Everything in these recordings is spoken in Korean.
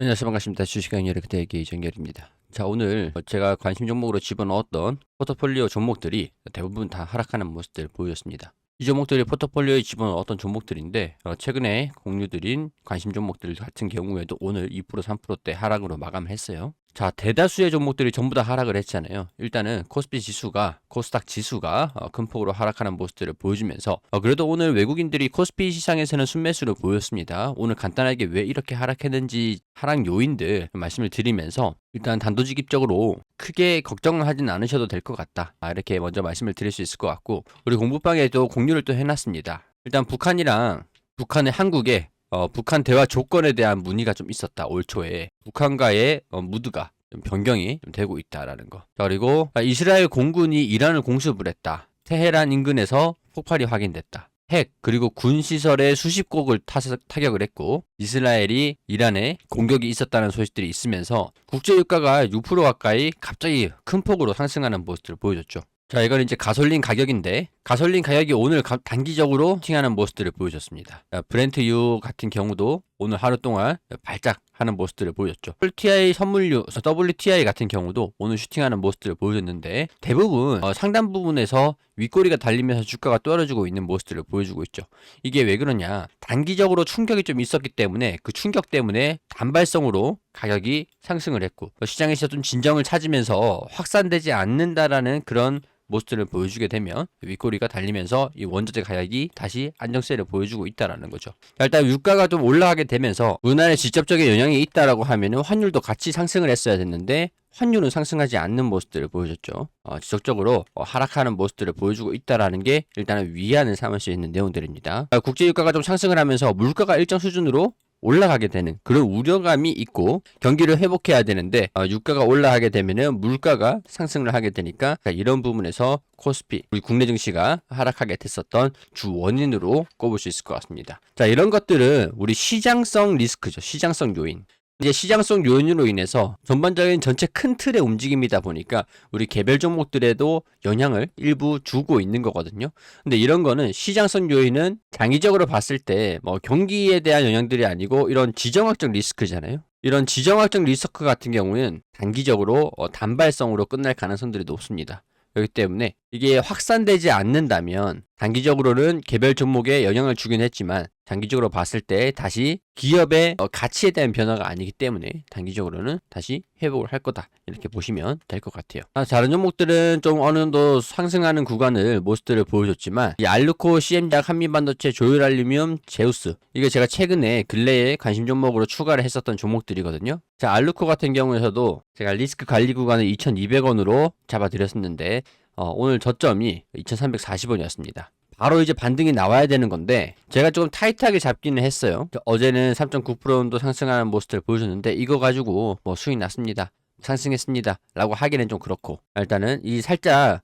안녕하세요. 반갑습니다. 주식강 여러 그대에게 이정열입니다. 자 오늘 제가 관심 종목으로 집어넣었던 포트폴리오 종목들이 대부분 다 하락하는 모습들 보였습니다. 이 종목들이 포트폴리오에 집어넣었던 종목들인데 어, 최근에 공유드린 관심 종목들 같은 경우에도 오늘 2% 3%대 하락으로 마감을 했어요 자 대다수의 종목들이 전부 다 하락을 했잖아요. 일단은 코스피 지수가 코스닥 지수가 어, 큰 폭으로 하락하는 모습들을 보여주면서 어, 그래도 오늘 외국인들이 코스피 시장에서는 순매수를 보였습니다. 오늘 간단하게 왜 이렇게 하락했는지 하락 요인들 말씀을 드리면서 일단 단도직입적으로 크게 걱정을 하진 않으셔도 될 것 같다. 아, 이렇게 먼저 말씀을 드릴 수 있을 것 같고 우리 공부방에도 공유를 또 해놨습니다. 일단 북한이랑 북한의 한국에 어, 북한 대화 조건에 대한 문의가 좀 있었다 올 초에. 북한과의 어, 무드가 좀 변경이 좀 되고 있다라는 거. 자, 그리고 아, 이스라엘 공군이 이란을 공습을 했다. 테헤란 인근에서 폭발이 확인됐다. 핵 그리고 군 시설에 수십 곡을 타, 타격을 했고 이스라엘이 이란에 공격이 있었다는 소식들이 있으면서 국제 유가가 6% 가까이 갑자기 큰 폭으로 상승하는 모습들을 보여줬죠. 자, 이건 이제 가솔린 가격인데 가솔린 가격이 오늘 가- 단기적으로 팅하는 모습들을 보여줬습니다. 자, 브렌트유 같은 경우도 오늘 하루 동안 발작 하는 모습들을 보여줬죠. WTI 선물유, WTI 같은 경우도 오늘 슈팅하는 모습들을 보여줬는데 대부분 어, 상단 부분에서 윗꼬리가 달리면서 주가가 떨어지고 있는 모습들을 보여주고 있죠. 이게 왜 그러냐? 단기적으로 충격이 좀 있었기 때문에 그 충격 때문에 단발성으로 가격이 상승을 했고 시장에서 좀 진정을 찾으면서 확산되지 않는다라는 그런 모습들을 보여주게 되면 윗꼬리가 달리면서 이 원자재 가격이 다시 안정세를 보여주고 있다라는 거죠. 자, 일단 유가가 좀 올라가게 되면서 문화에 직접적인 영향이 있다라고 하면은 환율도 같이 상승을 했어야 됐는데 환율은 상승하지 않는 모습들을 보여줬죠. 어, 지속적으로 어, 하락하는 모습들을 보여주고 있다라는 게 일단은 위안을 삼을 수 있는 내용들입니다. 아, 국제 유가가 좀 상승을 하면서 물가가 일정 수준으로 올라가게 되는 그런 우려감이 있고 경기를 회복해야 되는데 어, 유가가 올라가게 되면은 물가가 상승을 하게 되니까 자, 이런 부분에서 코스피 우리 국내 증시가 하락하게 됐었던 주 원인으로 꼽을 수 있을 것 같습니다. 자 이런 것들은 우리 시장성 리스크죠. 시장성 요인. 이제 시장성 요인으로 인해서 전반적인 전체 큰 틀의 움직임이다 보니까 우리 개별 종목들에도 영향을 일부 주고 있는 거거든요. 근데 이런 거는 시장성 요인은 장기적으로 봤을 때 뭐 경기에 대한 영향들이 아니고 이런 지정학적 리스크잖아요. 이런 지정학적 리스크 같은 경우는 단기적으로 어, 단발성으로 끝날 가능성들이 높습니다. 그렇기 때문에 이게 확산되지 않는다면 단기적으로는 개별 종목에 영향을 주긴 했지만 장기적으로 봤을 때 다시 기업의 어, 가치에 대한 변화가 아니기 때문에 단기적으로는 다시 회복을 할 거다 이렇게 보시면 될 것 같아요. 아, 다른 종목들은 좀 어느 정도 상승하는 구간을 모습들을 보여줬지만 이 알루코, CM작, 한미반도체, 조율알루미늄, 제우스 이게 제가 최근에 근래에 관심 종목으로 추가를 했었던 종목들이거든요. 자 알루코 같은 경우에서도 제가 리스크 관리 구간을 2,200원으로 잡아드렸었는데 어, 오늘 저점이 2,340원이었습니다. 바로 이제 반등이 나와야 되는 건데 제가 조금 타이트하게 잡기는 했어요. 어제는 3.9% 정도 상승하는 모습을 보여줬는데 이거 가지고 뭐 수익 났습니다. 상승했습니다. 라고 하기는 좀 그렇고 일단은 이 살짝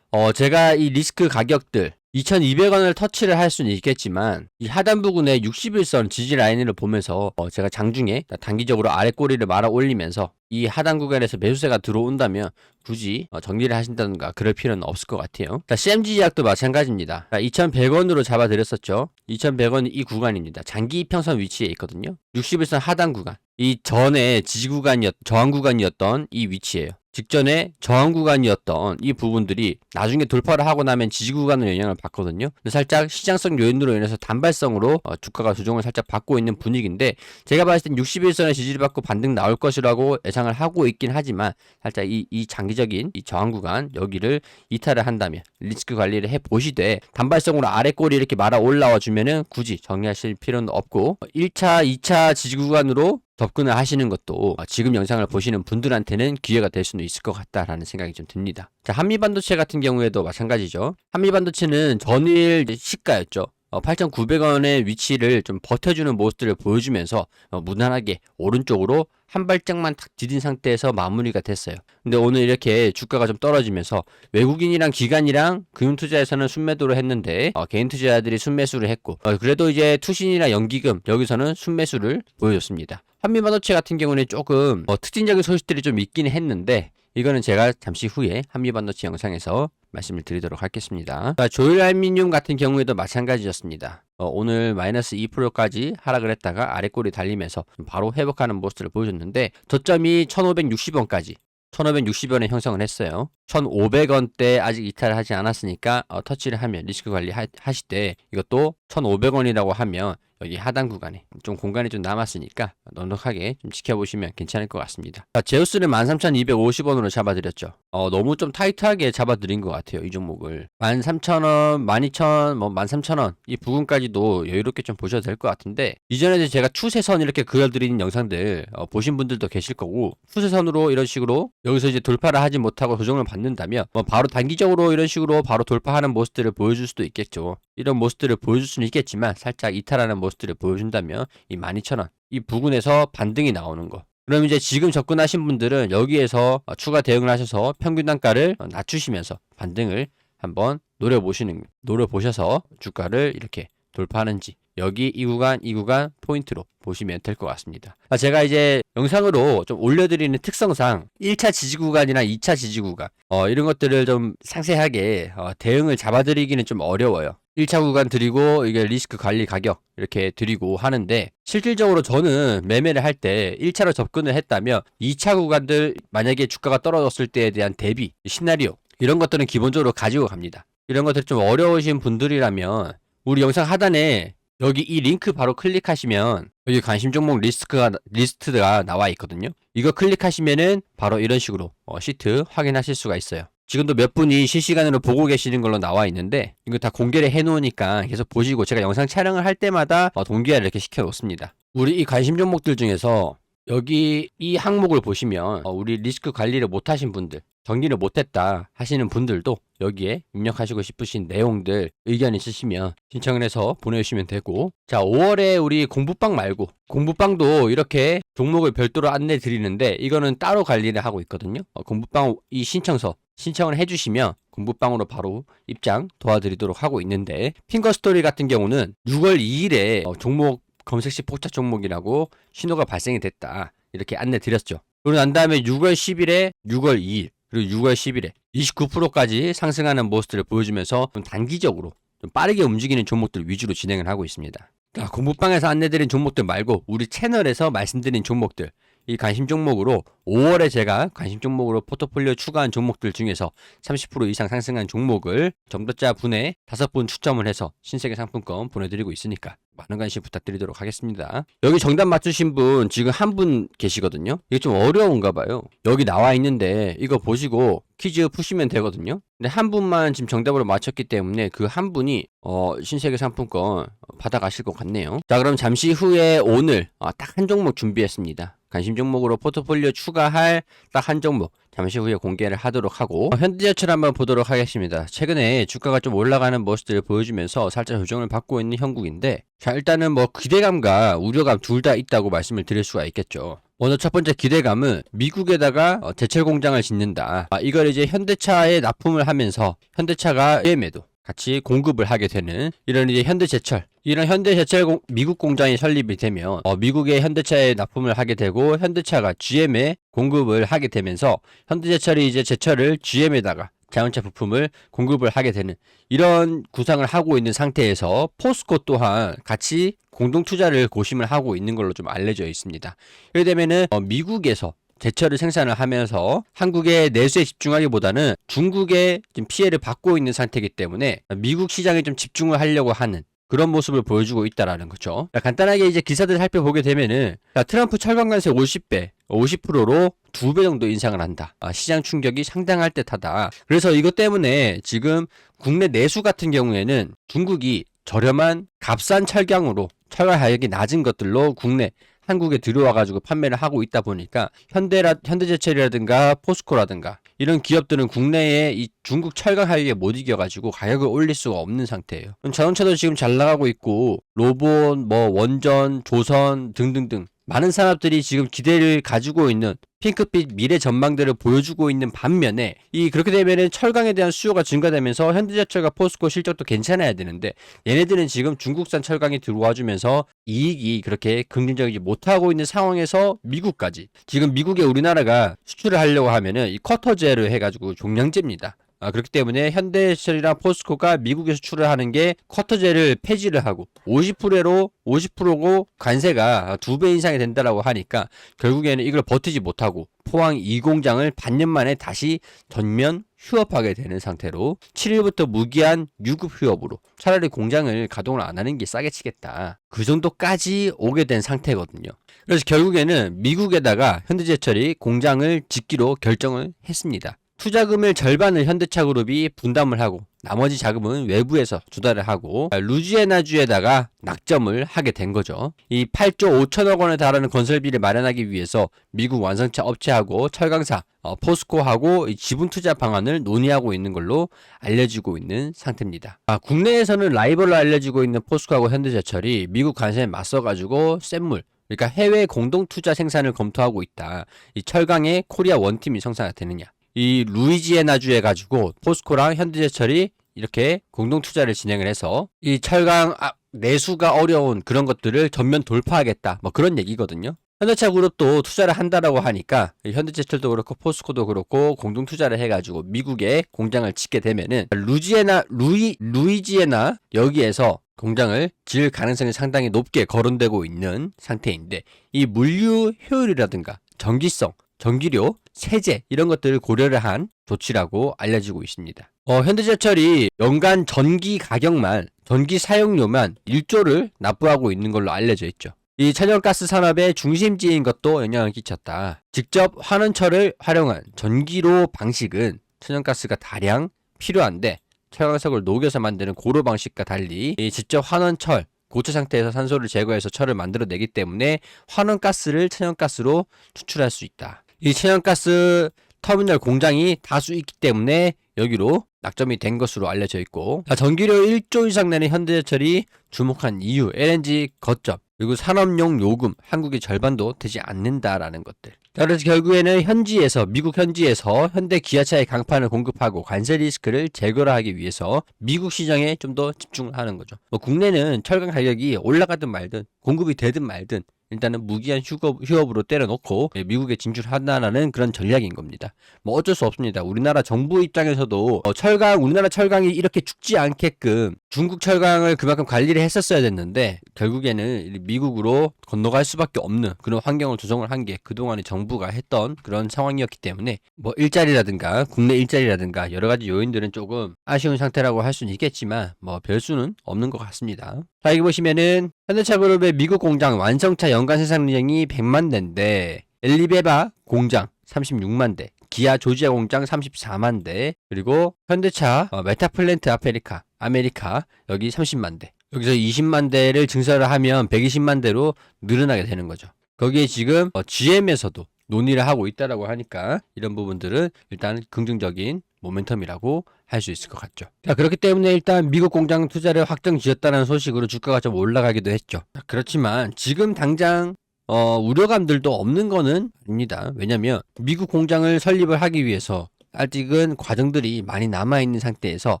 어 제가 이 리스크 가격들 2,200원을 터치를 할 수는 있겠지만 이 하단 부분에 61선 지지 라인을 보면서 어 제가 장중에 단기적으로 아래 꼬리를 말아 올리면서 이 하단 구간에서 매수세가 들어온다면 굳이 어, 정리를 하신다든가 그럴 필요는 없을 것 같아요. 자, CMG 제약도 마찬가지입니다. 2,100원으로 잡아드렸었죠. 2,100원이 이 구간입니다. 장기 이평선 위치에 있거든요. 61선 하단 구간. 이 전에 지지 구간이었, 저항 구간이었던 이 위치예요. 직전에 저항 구간이었던 이 부분들이 나중에 돌파를 하고 나면 지지 구간으로 영향을 받거든요. 살짝 시장성 요인으로 인해서 단발성으로 어, 주가가 조정을 살짝 받고 있는 분위기인데 제가 봤을 땐 61선의 지지를 받고 반등 나올 것이라고 예상 을 하고 있긴 하지만 살짝 이, 이 장기적인 이 저항 구간 여기를 이탈을 한다면 리스크 관리를 해 보시되 단발성으로 아래 꼬리 이렇게 말아 올라와 주면은 굳이 정리하실 필요는 없고 1차, 2차 지지 구간으로 접근을 하시는 것도 어, 지금 영상을 보시는 분들한테는 기회가 될 수는 있을 것 같다라는 생각이 좀 듭니다. 자, 한미반도체 같은 경우에도 마찬가지죠. 한미반도체는 전일 시가였죠. 8,900원의 위치를 좀 버텨주는 모습들을 보여주면서 어, 무난하게 오른쪽으로 한 발짝만 탁 디딘 상태에서 마무리가 됐어요. 근데 오늘 이렇게 주가가 좀 떨어지면서 외국인이랑 기관이랑 금융 투자에서는 순매도를 했는데 어, 개인 투자자들이 순매수를 했고 어, 그래도 이제 투신이나 연기금 여기서는 순매수를 보여줬습니다. 한미반도체 같은 경우는 조금 어, 특징적인 소식들이 좀 있긴 했는데 이거는 제가 잠시 후에 한미반도체 영상에서 말씀을 드리도록 하겠습니다. 자, 조일 알미늄 같은 경우에도 마찬가지였습니다. 어, 오늘 마이너스 2%까지 하락을 했다가 아래 꼬리 달리면서 바로 회복하는 모습을 보여줬는데 저점이 1560원까지 1560원에 형성을 했어요. 1500원대 아직 이탈을 하지 않았으니까 어, 터치를 하면 리스크 관리 하, 하실 때 이것도 1500원이라고 하면 여기 하단 구간에 좀 공간이 좀 남았으니까 넉넉하게 좀 지켜보시면 괜찮을 것 같습니다. 자, 제우스는 13,250원으로 잡아드렸죠. 어, 너무 좀 타이트하게 잡아드린 것 같아요. 이 종목을. 13,000원, 12,000원, 뭐 13,000원 이 부분까지도 여유롭게 좀 보셔도 될 것 같은데 이전에도 제가 추세선 이렇게 그려드리는 영상들 어, 보신 분들도 계실 거고 추세선으로 이런 식으로 여기서 이제 돌파를 하지 못하고 조정을 받는다면 뭐 바로 단기적으로 이런 식으로 바로 돌파하는 모습들을 보여줄 수도 있겠죠. 이런 모습들을 보여줄 수는 있겠지만 살짝 이탈하는 모습 들을 보여준다면 이 12,000원 이 부근에서 반등이 나오는 거. 그럼 이제 지금 접근하신 분들은 여기에서 어, 추가 대응을 하셔서 평균 단가를 어, 낮추시면서 반등을 한번 노려보시는 노려보셔서 주가를 이렇게 돌파하는지 여기 이 구간 이 구간 포인트로 보시면 될 것 같습니다. 아, 제가 이제 영상으로 좀 올려드리는 특성상 1차 지지 구간이나 2차 지지 구간 어, 이런 것들을 좀 상세하게 어, 대응을 잡아드리기는 좀 어려워요. 1차 구간 드리고 이게 리스크 관리 가격 이렇게 드리고 하는데 실질적으로 저는 매매를 할 때 1차로 접근을 했다면 2차 구간들 만약에 주가가 떨어졌을 때에 대한 대비 시나리오 이런 것들은 기본적으로 가지고 갑니다. 이런 것들이 좀 어려우신 분들이라면 우리 영상 하단에 여기 이 링크 바로 클릭하시면 여기 관심 종목 리스트가 리스트가 나와 있거든요. 이거 클릭하시면은 바로 이런 식으로 어, 시트 확인하실 수가 있어요. 지금도 몇 분이 실시간으로 보고 계시는 걸로 나와 있는데 이거 다 공개를 해 놓으니까 계속 보시고 제가 영상 촬영을 할 때마다 어, 동기화를 이렇게 시켜 놓습니다. 우리 이 관심 종목들 중에서 여기 이 항목을 보시면 어, 우리 리스크 관리를 못 하신 분들 정리를 못했다 하시는 분들도 여기에 입력하시고 싶으신 내용들 의견 있으시면 신청을 해서 보내주시면 되고 자 5월에 우리 공부방 말고 공부방도 이렇게 종목을 별도로 안내 드리는데 이거는 따로 관리를 하고 있거든요. 어, 공부방 이 신청서 신청을 해주시면 공부방으로 바로 입장 도와드리도록 하고 있는데 핑거스토리 같은 경우는 6월 2일에 어, 종목 검색 시 폭착 종목이라고 신호가 발생이 됐다 이렇게 안내 드렸죠 그리고 난 다음에 6월 10일에 6월 2일 그리고 6월 10일에 29%까지 상승하는 모습들을 보여주면서 좀 단기적으로 좀 빠르게 움직이는 종목들 위주로 진행을 하고 있습니다. 자, 공부방에서 안내드린 종목들 말고 우리 채널에서 말씀드린 종목들 이 관심 종목으로 5월에 제가 관심 종목으로 포트폴리오 추가한 종목들 중에서 30% 이상 상승한 종목을 점도자 분에 다섯 분 추첨을 해서 신세계 상품권 보내드리고 있으니까 많은 관심 부탁드리도록 하겠습니다. 여기 정답 맞추신 분 지금 한 분 계시거든요. 이게 좀 어려운가 봐요. 여기 나와 있는데 이거 보시고 퀴즈 푸시면 되거든요. 근데 한 분만 지금 정답으로 맞췄기 때문에 그 한 분이 어, 신세계 상품권 받아가실 것 같네요. 자 그럼 잠시 후에 오늘 어, 딱한 종목 준비했습니다. 관심 종목으로 포트폴리오 추가할 딱 한 종목 잠시 후에 공개를 하도록 하고 어, 현대제철 한번 보도록 하겠습니다. 최근에 주가가 좀 올라가는 모습들을 보여주면서 살짝 조정을 받고 있는 형국인데 자 일단은 뭐 기대감과 우려감 둘 다 있다고 말씀을 드릴 수가 있겠죠. 먼저 첫 번째 기대감은 미국에다가 어, 제철 공장을 짓는다. 아, 이걸 이제 현대차에 납품을 하면서 현대차가 GM에도 같이 공급을 하게 되는 이런 이제 현대제철 이런 현대제철 공, 미국 공장이 설립이 되면 어, 미국의 현대차에 납품을 하게 되고 현대차가 GM에 공급을 하게 되면서 현대제철이 이제 제철을 GM에다가 자동차 부품을 공급을 하게 되는 이런 구상을 하고 있는 상태에서 포스코 또한 같이 공동 투자를 고심을 하고 있는 걸로 좀 알려져 있습니다. 이렇게 되면은 어, 미국에서 제철을 생산을 하면서 한국의 내수에 집중하기보다는 중국에 피해를 받고 있는 상태이기 때문에 미국 시장에 좀 집중을 하려고 하는 그런 모습을 보여주고 있다라는 거죠. 자, 간단하게 이제 기사들 살펴보게 되면은 자, 트럼프 철강 관세 50배, 50%로 두배 정도 인상을 한다. 아, 시장 충격이 상당할 듯하다. 그래서 이것 때문에 지금 국내 내수 같은 경우에는 중국이 저렴한 값싼 철강으로 철강 가격이 낮은 것들로 국내 한국에 들어와 가지고 판매를 하고 있다 보니까 현대라 현대제철이라든가 포스코라든가 이런 기업들은 국내에 이 중국 철강 가격에 못 이겨 가지고 가격을 올릴 수가 없는 상태예요. 자동차도 지금 잘 나가고 있고 로봇, 뭐 원전, 조선 등등등 많은 산업들이 지금 기대를 가지고 있는 핑크빛 미래 전망들을 보여주고 있는 반면에 이 그렇게 되면은 철강에 대한 수요가 증가되면서 현대제철과 포스코 실적도 괜찮아야 되는데 얘네들은 지금 중국산 철강이 들어와 주면서 이익이 그렇게 긍정적이지 못하고 있는 상황에서 미국까지 지금 미국에 우리나라가 수출을 하려고 하면은 이 쿼터제를 해가지고 종량제입니다. 아, 그렇기 때문에 현대제철이랑 포스코가 미국에 수출을 하는 게 쿼터제를 폐지를 하고 50%로 50%고 관세가 두배 이상이 된다라고 하니까 결국에는 이걸 버티지 못하고 포항 2공장을 반년 만에 다시 전면 휴업하게 되는 상태로 7일부터 무기한 유급 휴업으로 차라리 공장을 가동을 안 하는 게 싸게 치겠다. 그 정도까지 오게 된 상태거든요. 그래서 결국에는 미국에다가 현대제철이 공장을 짓기로 결정을 했습니다. 투자금을 절반을 현대차 그룹이 분담을 하고 나머지 자금은 외부에서 조달을 하고 루지애나주에다가 낙점을 하게 된 거죠. 이 8조 5천억 원에 달하는 건설비를 마련하기 위해서 미국 완성차 업체하고 철강사 어, 포스코하고 이 지분 투자 방안을 논의하고 있는 걸로 알려지고 있는 상태입니다. 아, 국내에서는 라이벌로 알려지고 있는 포스코하고 현대제철이 미국 관세에 맞서가지고 샘물 그러니까 해외 공동 투자 생산을 검토하고 있다. 이 철강의 코리아 원팀이 성사가 되느냐. 이 루이지애나주에 가지고 포스코랑 현대제철이 이렇게 공동 투자를 진행을 해서 이 철강 아, 내수가 어려운 그런 것들을 전면 돌파하겠다. 뭐 그런 얘기거든요. 현대차 그룹도 투자를 한다라고 하니까 현대제철도 그렇고 포스코도 그렇고 공동 투자를 해가지고 미국에 공장을 짓게 되면은 루지애나 루이 루이지애나 여기에서 공장을 지을 가능성이 상당히 높게 거론되고 있는 상태인데 이 물류 효율이라든가 전기성 전기료, 세제 이런 것들을 고려를 한 조치라고 알려지고 있습니다. 어, 현대제철이 연간 전기 가격만 전기 사용료만 1조를 납부하고 있는 걸로 알려져 있죠. 이 천연가스 산업의 중심지인 것도 영향을 끼쳤다. 직접 환원철을 활용한 전기로 방식은 천연가스가 다량 필요한데 철강석을 녹여서 만드는 고로 방식과 달리 이 직접 환원철 고체 상태에서 산소를 제거해서 철을 만들어내기 때문에 환원가스를 천연가스로 추출할 수 있다. 이 천연가스 터미널 공장이 다수 있기 때문에 여기로 낙점이 된 것으로 알려져 있고 자, 전기료 1조 이상 내는 현대제철이 주목한 이유 LNG 거점 그리고 산업용 요금 한국의 절반도 되지 않는다라는 것들 자, 그래서 결국에는 현지에서 미국 현지에서 현대 기아차의 강판을 공급하고 관세 리스크를 제거하기 위해서 미국 시장에 좀 더 집중하는 거죠. 뭐 국내는 철강 가격이 올라가든 말든 공급이 되든 말든 일단은 무기한 휴업, 휴업 으로 때려놓고 미국에 진출한다는 그런 전략인 겁니다. 뭐 어쩔 수 없습니다. 우리나라 정부 입장에서도 어, 철강, 우리나라 철강이 이렇게 죽지 않게끔 중국 철강을 그만큼 관리를 했었어야 됐는데 결국에는 미국으로 건너갈 수밖에 없는 그런 환경을 조성을 한 게 그동안에 정부가 했던 그런 상황이었기 때문에 뭐 일자리라든가 국내 일자리라든가 여러 가지 요인들은 조금 아쉬운 상태라고 할 수는 있겠지만 뭐 별수는 없는 것 같습니다. 자 여기 보시면은 현대차 그룹의 미국 공장 완성차 연간 생산량이 100만 대인데 엘리베바 공장 36만 대, 기아 조지아 공장 34만 대, 그리고 현대차 어, 메타플랜트 아메리카 아메리카 여기 30만 대. 여기서 20만 대를 증설을 하면 120만 대로 늘어나게 되는 거죠. 거기에 지금 어, GM에서도 논의를 하고 있다라고 하니까 이런 부분들은 일단 긍정적인 모멘텀이라고 할 수 있을 것 같죠. 자, 그렇기 때문에 일단 미국 공장 투자를 확정 지었다는 소식으로 주가가 좀 올라가기도 했죠. 자, 그렇지만 지금 당장 어, 우려감들도 없는 거는 아닙니다. 왜냐면 미국 공장을 설립을 하기 위해서 아직은 과정들이 많이 남아있는 상태에서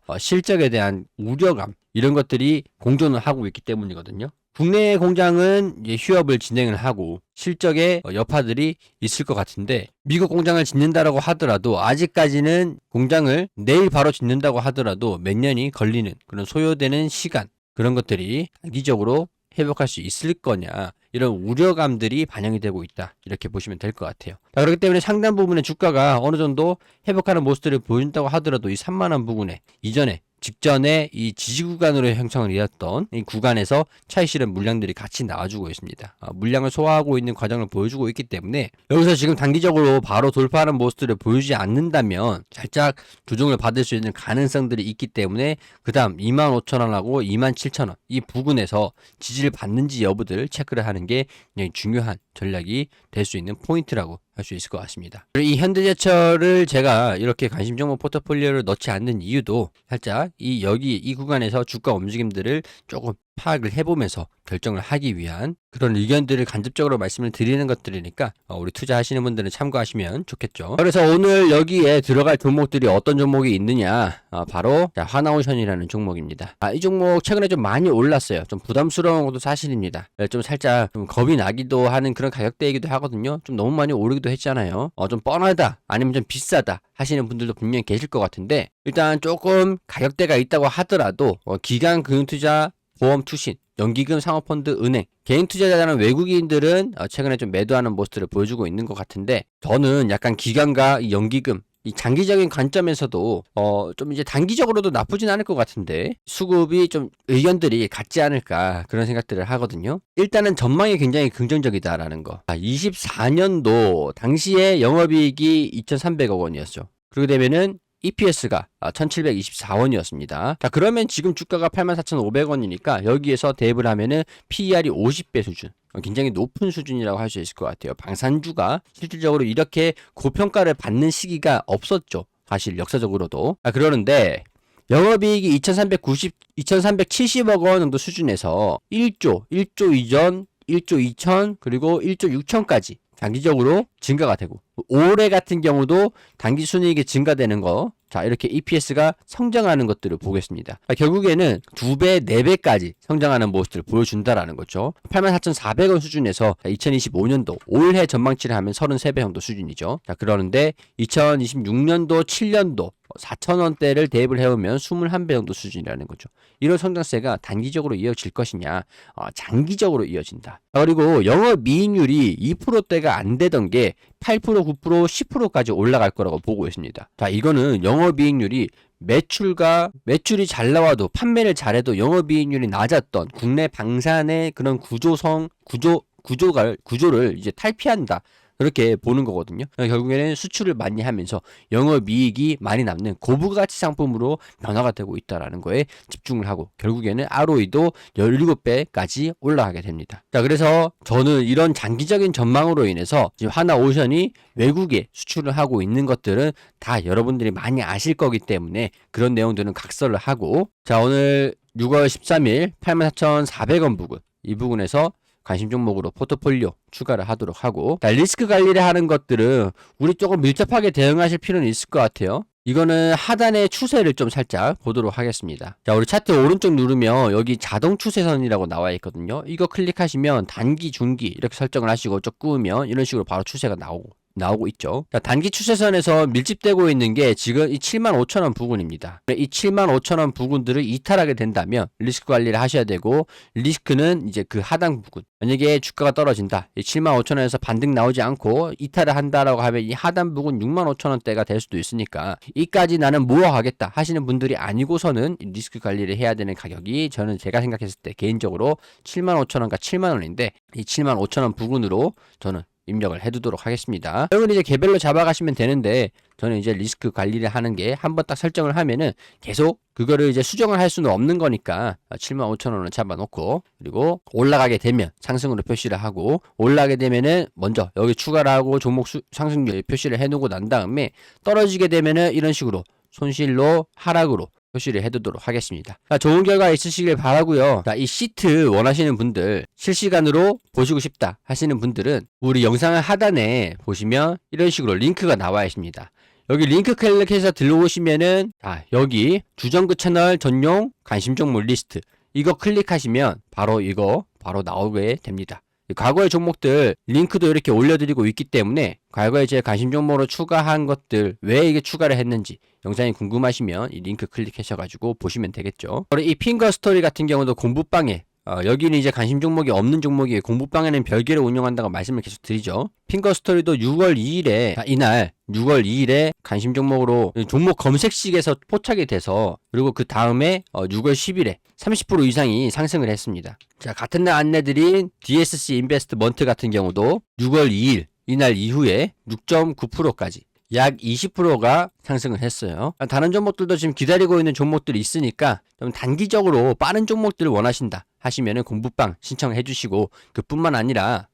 어, 실적에 대한 우려감 이런 것들이 공존을 하고 있기 때문이거든요. 국내 공장은 이제 휴업을 진행을 하고 실적에 어, 여파들이 있을 것 같은데 미국 공장을 짓는다라고 하더라도 아직까지는 공장을 내일 바로 짓는다고 하더라도 몇 년이 걸리는 그런 소요되는 시간 그런 것들이 단기적으로 회복할 수 있을 거냐 이런 우려감들이 반영이 되고 있다 이렇게 보시면 될 것 같아요. 자, 그렇기 때문에 상당 부분의 주가가 어느 정도 회복하는 모습들을 보인다고 하더라도 이 3만원 부근에 이전에 직전에 이 지지 구간으로 형성을 이었던 이 구간에서 차익 실현 물량들이 같이 나와주고 있습니다. 아, 물량을 소화하고 있는 과정을 보여주고 있기 때문에 여기서 지금 단기적으로 바로 돌파하는 모습들을 보여주지 않는다면 살짝 조정을 받을 수 있는 가능성들이 있기 때문에 그 다음 25,000원하고 27,000원 이 부근에서 지지를 받는지 여부들 체크를 하는 게 굉장히 중요한 전략이 될 수 있는 포인트라고 할 수 있을 것 같습니다. 그리고 이 현대제철을 제가 이렇게 관심 종목 포트폴리오를 넣지 않는 이유도 살짝 이 여기 이 구간에서 주가 움직임들을 조금 파악을 해보면서 결정을 하기 위한 그런 의견들을 간접적으로 말씀을 드리는 것들이니까 어, 우리 투자하시는 분들은 참고하시면 좋겠죠. 그래서 오늘 여기에 들어갈 종목들이 어떤 종목이 있느냐 어, 바로 자, 하나오션이라는 종목입니다. 아, 이 종목 최근에 좀 많이 올랐어요. 좀 부담스러운 것도 사실입니다. 네, 좀 살짝 좀 겁이 나기도 하는 그런 가격대이기도 하거든요. 좀 너무 많이 오르기도 했잖아요. 어, 좀 뻔하다 아니면 좀 비싸다 하시는 분들도 분명히 계실 것 같은데 일단 조금 가격대가 있다고 하더라도 어, 기간 금융투자 보험 투신, 연기금 상호펀드 은행, 개인 투자자라는 외국인들은 어, 최근에 좀 매도하는 모습들을 보여주고 있는 것 같은데 저는 약간 기간과 이 연기금 이 장기적인 관점에서도 어 좀 이제 단기적으로도 나쁘진 않을 것 같은데 수급이 좀 의견들이 같지 않을까 그런 생각들을 하거든요. 일단은 전망이 굉장히 긍정적이다라는 거. 아, 24년도 당시에 영업이익이 2,300억 원이었죠. 그렇게 되면은 EPS가 1724원이었습니다. 자, 그러면 지금 주가가 84,500원이니까 여기에서 대입을 하면은 PER이 50배 수준. 어, 굉장히 높은 수준이라고 할 수 있을 것 같아요. 방산주가 실질적으로 이렇게 고평가를 받는 시기가 없었죠. 사실 역사적으로도. 아, 그러는데 영업이익이 2,390, 2,370억 원 정도 수준에서 1조, 1조 이전, 1조 2천, 그리고 1조 6천까지 장기적으로 증가가 되고 올해 같은 경우도 단기 순이익이 증가되는 거. 자, 이렇게 EPS가 성장하는 것들을 보겠습니다. 아, 결국에는 두 배, 네 배까지 성장하는 모습들을 보여준다라는 거죠. 84,400원 수준에서 2025년도 올해 전망치를 하면 33배 정도 수준이죠. 자, 그러는데 2026년도, 7년도 4,000원대를 대입을 해오면 21배 정도 수준이라는 거죠. 이런 성장세가 단기적으로 이어질 것이냐, 어, 장기적으로 이어진다. 아, 그리고 영업이익률이 2%대가 안 되던 게 8%, 9%, 10%까지 올라갈 거라고 보고 있습니다. 자, 이거는 영업이익률이 매출과 매출이 잘 나와도 판매를 잘해도 영업 이익률이 낮았던 국내 방산의 그런 구조성 구조 구조가 구조를 이제 탈피한다. 그렇게 보는 거거든요. 그러니까 결국에는 수출을 많이 하면서 영업이익이 많이 남는 고부가치 상품으로 변화가 되고 있다라는 거에 집중을 하고 결국에는 ROE도 17배까지 올라가게 됩니다. 자, 그래서 저는 이런 장기적인 전망으로 인해서 지금 하나 오션이 외국에 수출을 하고 있는 것들은 다 여러분들이 많이 아실 거기 때문에 그런 내용들은 각설을 하고 자, 오늘 6월 13일 84,400원 부근 이 부분에서 관심 종목으로 포트폴리오 추가를 하도록 하고 자, 리스크 관리를 하는 것들은 우리 조금 밀접하게 대응하실 필요는 있을 것 같아요. 이거는 하단의 추세를 좀 살짝 보도록 하겠습니다. 자, 우리 차트 오른쪽 누르면 여기 자동 추세선이라고 나와 있거든요. 이거 클릭하시면 단기, 중기 이렇게 설정을 하시고 쭉 꾸우면 이런 식으로 바로 추세가 나오고 나오고 있죠. 자, 단기 추세선에서 밀집되고 있는 게 지금 이 7만 5천 원 부근입니다. 이 7만 5천 원 부근들을 이탈하게 된다면 리스크 관리를 하셔야 되고 리스크는 이제 그 하단 부근. 만약에 주가가 떨어진다. 이 7만 5천 원에서 반등 나오지 않고 이탈을 한다라고 하면 이 하단 부근 6만 5천 원대가 될 수도 있으니까 이까지 나는 모아가겠다 하시는 분들이 아니고서는 리스크 관리를 해야 되는 가격이 저는 제가 생각했을 때 개인적으로 7만 5천 원과 7만 원인데 이 7만 5천 원 부근으로 저는 입력을 해두도록 하겠습니다. 여러분 이제 개별로 잡아가시면 되는데 저는 이제 리스크 관리를 하는 게 한 번 딱 설정을 하면은 계속 그거를 이제 수정을 할 수는 없는 거니까 7만 5천 원을 잡아놓고 그리고 올라가게 되면 상승으로 표시를 하고 올라가게 되면은 먼저 여기 추가를 하고 종목 수, 상승률 표시를 해놓고 난 다음에 떨어지게 되면은 이런 식으로 손실로 하락으로 표시를 해두도록 하겠습니다. 자, 좋은 결과 있으시길 바라고요. 자, 이 시트 원하시는 분들 실시간으로 보시고 싶다 하시는 분들은 우리 영상 하단에 보시면 이런 식으로 링크가 나와 있습니다. 여기 링크 클릭해서 들어오시면은 자, 여기 주정그 채널 전용 관심 종목 리스트 이거 클릭하시면 바로 이거 바로 나오게 됩니다. 과거의 종목들 링크도 이렇게 올려드리고 있기 때문에 과거에 제 관심 종목으로 추가한 것들 왜 이게 추가를 했는지 영상이 궁금하시면 이 링크 클릭하셔가지고 보시면 되겠죠. 그리고 이 핑거 스토리 같은 경우도 공부방에 어, 여기는 이제 관심 종목이 없는 종목이 공부방에는 별개로 운영한다고 말씀을 계속 드리죠. 핑거 스토리도 6월 2일에 아, 이날 6월 2일에 관심 종목으로 종목 검색식에서 포착이 돼서 그리고 그 다음에 어, 6월 10일에 30% 이상이 상승을 했습니다. 자 같은 날 안내드린 DSC 인베스트먼트 같은 경우도 6월 2일 이날 이후에 6.9%까지 약 20%가 상승을 했어요. 다른 종목들도 지금 기다리고 있는 종목들이 있으니까 좀 단기적으로 빠른 종목들을 원하신다 하시면은 공부방 신청해 주시고 그뿐만 아니라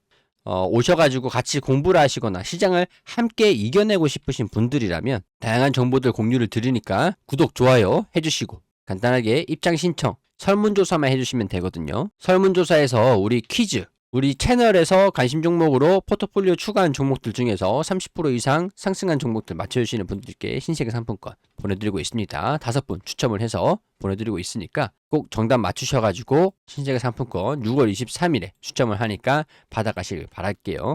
어, 오셔가지고 같이 공부를 하시거나 시장을 함께 이겨내고 싶으신 분들이라면 다양한 정보들 공유를 드리니까 구독, 좋아요 해주시고 간단하게 입장 신청 설문조사만 해주시면 되거든요. 설문조사에서 우리 퀴즈, 우리 채널에서 관심 종목으로 포트폴리오 추가한 종목들 중에서 30% 이상 상승한 종목들 맞춰주시는 분들께 신세계 상품권 보내드리고 있습니다. 다섯 분 추첨을 해서 보내드리고 있으니까 꼭 정답 맞추셔가지고 신세계 상품권 6월 23일에 추첨을 하니까 받아가시길 바랄게요.